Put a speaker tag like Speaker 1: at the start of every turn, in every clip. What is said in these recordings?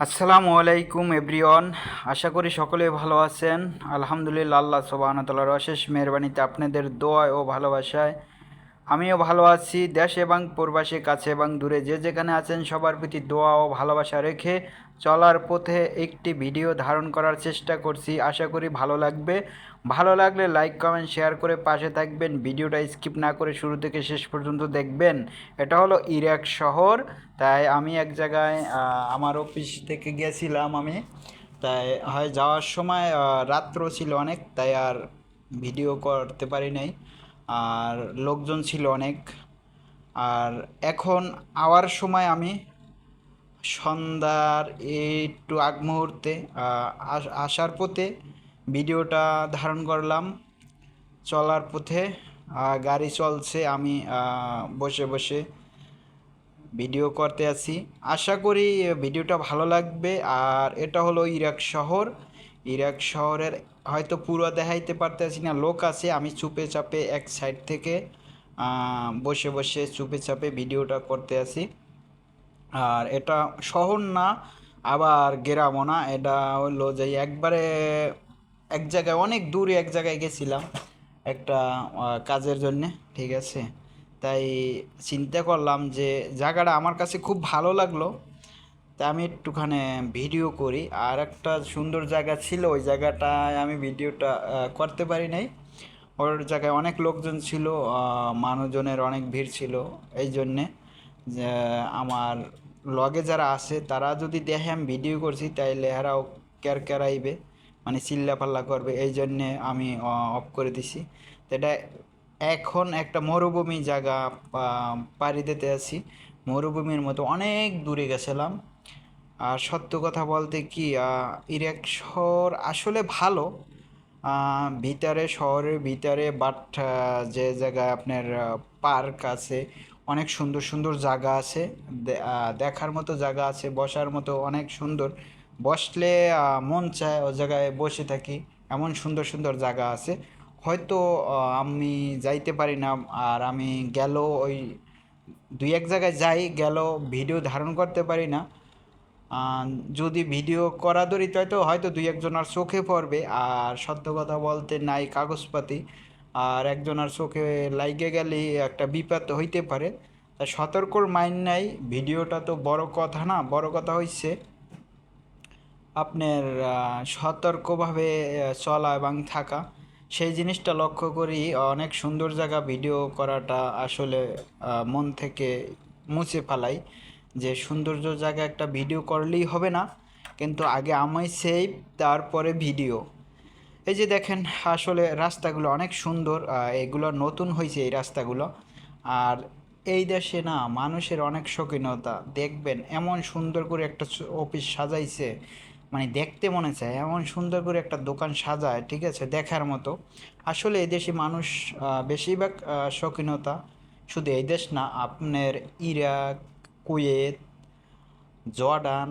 Speaker 1: আসসালামু আলাইকুম, এভরিওয়ান। আশা করি সকলে ভালো আছেন। আলহামদুলিল্লাহ, আল্লাহ সোবাহতাল্লাহর অশেষ মেহরবানিতে আপনাদের দোয়ায় ও ভালোবাসায় আমিও ভালো আছি, দেশ এবং প্রবাসী, কাছে এবং দূরে। যে যেখানে আছেন, সবার প্রতি দোয়া ও ভালোবাসা রেখে চলার পথে একটি ভিডিও ধারণ করার চেষ্টা করছি। আশা করি ভালো লাগবে। ভালো লাগলে লাইক, কমেন্ট, শেয়ার করে পাশে থাকবেন। ভিডিওটা স্কিপ না করে শুরু থেকে শেষ পর্যন্ত দেখবেন। এটা হলো ইরাক শহর। তাই আমি এক জায়গায় আমার অফিস থেকে গিয়েছিলাম আমি। তাই হয় যাওয়ার সময় রাত্র ছিল অনেক। তাই আর ভিডিও করতে পারি নাই। আর লোকজন ছিল অনেক। আর এখন আওয়ার সময় আমি সন্ধ্যার একটু আগ মুহূর্তে আস- আসার পথে ভিডিওটা ধারণ করলাম। চলার পথে গাড়ি চলছে, আমি বসে বসে ভিডিও করতে আছি। আশা করি ভিডিওটা ভালো লাগবে। আর এটা হলো ইরাক শহর। ইরাক শহরের হয়তো পুরো দেখাইতে পারতেছি না, লোক আছে, আমি চুপে চাপে এক সাইড থেকে বসে বসে চুপে চাপে ভিডিওটা করতে আছি। আর এটা শহর না, আবার গ্রামও না, এটা হলো যে একবারে এক জায়গায়, অনেক দূরে এক জায়গায় গেছিলাম একটা কাজের জন্যে, ঠিক আছে? তাই চিন্তা করলাম যে জায়গাটা আমার কাছে খুব ভালো লাগল। তা আমি একটুখানি ভিডিও করি। আর একটা সুন্দর জায়গা ছিল, ওই জায়গাটায় আমি ভিডিওটা করতে পারি নাই। ওর জায়গায় অনেক লোকজন ছিল মানুষজনের অনেক ভিড় ছিল। এই জন্যে, যে, আমার লগে যারা আছে, তারা যদি দেখে আমি ভিডিও করছি, তাইলে এরাও কের কেরাইবে মানে চিল্লা পাল্লা করবে। এই জন্যে আমি অফ করে দিছি। এটা এখন একটা মরুভূমি জায়গা পাড়ি দিতে আছি। মরুভূমির মতো অনেক দূরে গেছিলাম। আর সত্য কথা বলতে কি ইরাক শহর আসলে ভালো। ভিতরে, শহরের ভিতরে বাট যে জায়গায় আপনার পার্ক আছে, অনেক সুন্দর সুন্দর জায়গা আছে। দেখার মতো জায়গা আছে, বসার মতো অনেক সুন্দর। বসলে মন চায় ও জায়গায় বসে থাকি, এমন সুন্দর সুন্দর জায়গা আছে। হয়তো আমি যাইতে পারি না, আর আমি গেল ওই দুই এক জায়গায় যাই গেল ভিডিও ধারণ করতে পারি না। যদি ভিডিও করা ধরি তো হয়তো দুই একজনের চোখে পড়বে, আর সত্য কথা বলতে নাই কাগজপাতি, আর একজনের চোখে লাইগে গেলে একটা বিপদ হইতে পারে। তা সতর্কর মাইন নাই, ভিডিওটা তো বড় কথা না, বড় কথা হইছে আপনার সতর্কভাবে চলা এবং থাকা। সেই জিনিসটা লক্ষ্য করি অনেক সুন্দর জায়গা ভিডিও করাটা আসলে মন থেকে মুছে ফেলাই। যে সৌন্দর্য জায়গা একটা ভিডিও করলেই হবে না, কিন্তু আগে আমি সেভ তারপরে ভিডিও এই যে দেখেন, আসলে রাস্তাগুলো অনেক সুন্দর এগুলো নতুন হয়েছে এই রাস্তাগুলো। আর এই দেশে না, মানুষের অনেক শৌখিনতা। দেখবেন, এমন সুন্দর করে একটা অফিস সাজাইছে। মানে দেখতে মনে চায়, এমন সুন্দর করে একটা দোকান সাজায়, ঠিক আছে, দেখার মতো। আসলে এই দেশে মানুষ বেশিরভাগ শৌখিনতা শুধু এই দেশ না, আপনার Iraq Kuwait, Jordan,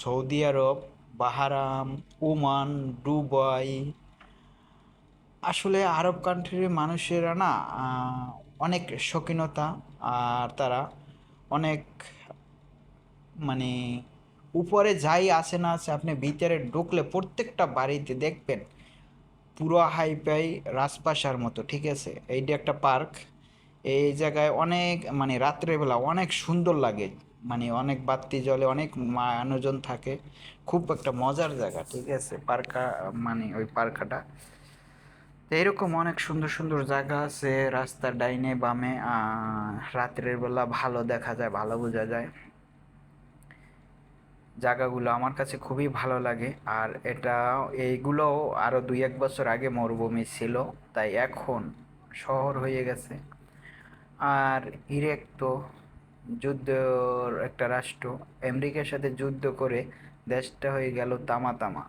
Speaker 1: Saudi Arab Bahrain Oman, Dubai. আসলে আরব কান্ট্রির মানুষেরা না অনেক শৌখিনতা, আর তারা অনেক মানে উপরে যাই আছে না আছে আপনি ভিতরে ঢুকলে প্রত্যেকটা বাড়িতে দেখবেন, পুরো হাইপাই রাজপাশার মতো, ঠিক আছে? এইটা একটা পার্ক এই জায়গায় অনেক মানে রাত্রেবেলা অনেক সুন্দর লাগে। মানে অনেক বাতি জলে অনেক মানুষজন থাকে। খুব একটা মজার জায়গা, ঠিক আছে? পার্কা মানে ওই পার্কাটা। এইরকম অনেক সুন্দর সুন্দর জায়গা আছে রাস্তার ডাইনে, বামে রাত্রের বেলা ভালো দেখা যায়, ভালো বোঝা যায়। জায়গাগুলো আমার কাছে খুবই ভালো লাগে। আর এটা, এইগুলো আরও দুই এক বছর আগে মরুভূমি ছিল, তাই এখন শহর হয়ে গেছে। আর ইরাক তো যুদ্ধর একটা রাষ্ট্র। আমেরিকার সাথে যুদ্ধ করে দেশটা হয়ে গেল তামা তামা।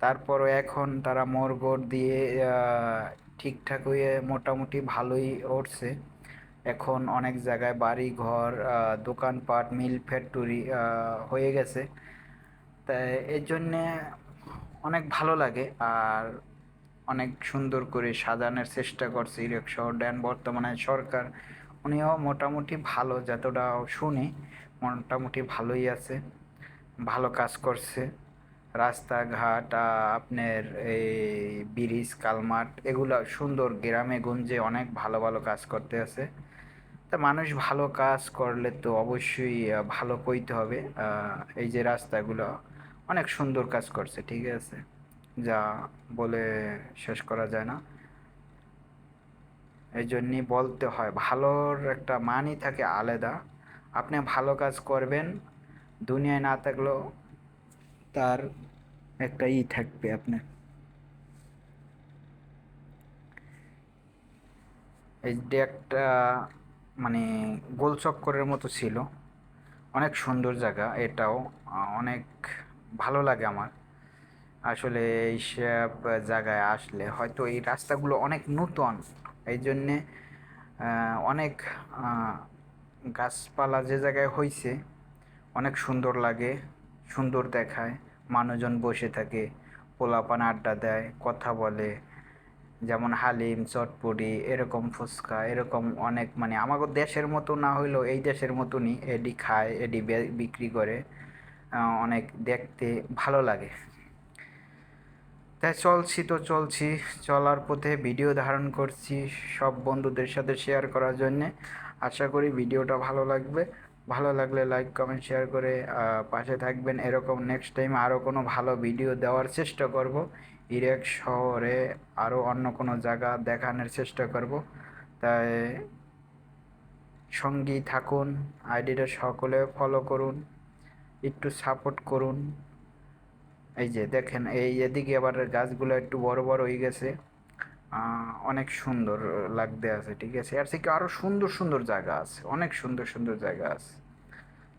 Speaker 1: তারপরও এখন তারা মরগড় দিয়ে ঠিকঠাক হয়ে মোটামুটি ভালোই উঠছে এখন অনেক জায়গায় বাড়ি ঘর দোকানপাট, মিল ফ্যাক্টরি হয়ে গেছে। তাই এর জন্যে অনেক ভালো লাগে। আর অনেক সুন্দর করে সাজানোর চেষ্টা করছে ইরাক শহরটা and বর্তমানে সরকার, উনিও মোটামুটি ভালো, যতটা শুনি, মোটামুটি ভালোই আছে। ভালো কাজ করছে। রাস্তাঘাট আপনার এই ব্রিজ, কালমার্ট, এগুলো সুন্দর গ্রামে গঞ্জে অনেক ভালো ভালো কাজ করতে আছে। তা মানুষ ভালো কাজ করলে তো অবশ্যই ভালো কইতে হবে। এই যে রাস্তাগুলো, অনেক সুন্দর কাজ করছে, ঠিক আছে। যা বলে শেষ করা যায় না। এই জন্যই বলতে হয়, ভালোর একটা মানই থাকে আলাদা। আপনি ভালো কাজ করবেন, দুনিয়ায় না থাকলেও তার একটা ই থাকবে আপনার। এইটা একটা মানে গোল চক্করের মতো ছিল। অনেক সুন্দর জায়গা এটাও অনেক ভালো লাগে আমার। আসলে এইসব জায়গায় আসলে হয়তো এই রাস্তাগুলো অনেক নূতন। এই জন্যে অনেক গাছপালা যে জায়গায় হয়েছে অনেক সুন্দর লাগে, সুন্দর দেখায়, মানুষজন বসে থাকে, পোলাপান আড্ডা দেয়, কথা বলে, যেমন হালিম, চটপটি, এরকম ফুচকা, এরকম অনেক মানে আমাদের দেশের মতো না হইলেও এই দেশের মতনই এডি খায়, এডি বিক্রি করে অনেক দেখতে ভালো লাগে। তাই চলছি তো চলছি। চলার পথে ভিডিও ধারণ করছি সব বন্ধুদের সাথে শেয়ার করার জন্যে। আশা করি ভিডিওটা ভালো লাগবে। ভালো লাগলে লাইক কমেন্ট শেয়ার করে পাশে থাকবেন। এরকম নেক্সট টাইম আরও কোনো ভালো ভিডিও দেওয়ার চেষ্টা করব। ইরেক শহরে আরও অন্য কোনো জায়গা দেখানোর চেষ্টা করব। তাই সঙ্গী থাকুন, আইডিটা সকলে ফলো করুন, একটু সাপোর্ট করুন। এই যে দেখেন, এই এদিকে আবার গাছগুলো একটু বড় বড় হয়ে গেছে। অনেক সুন্দর লাগতে আছে, ঠিক আছে? আর থেকে আরও সুন্দর সুন্দর জায়গা আছে? অনেক সুন্দর সুন্দর জায়গা আছে,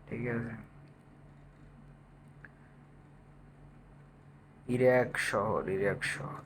Speaker 1: ঠিক আছে? ইরাক শহর ইরাক শহর।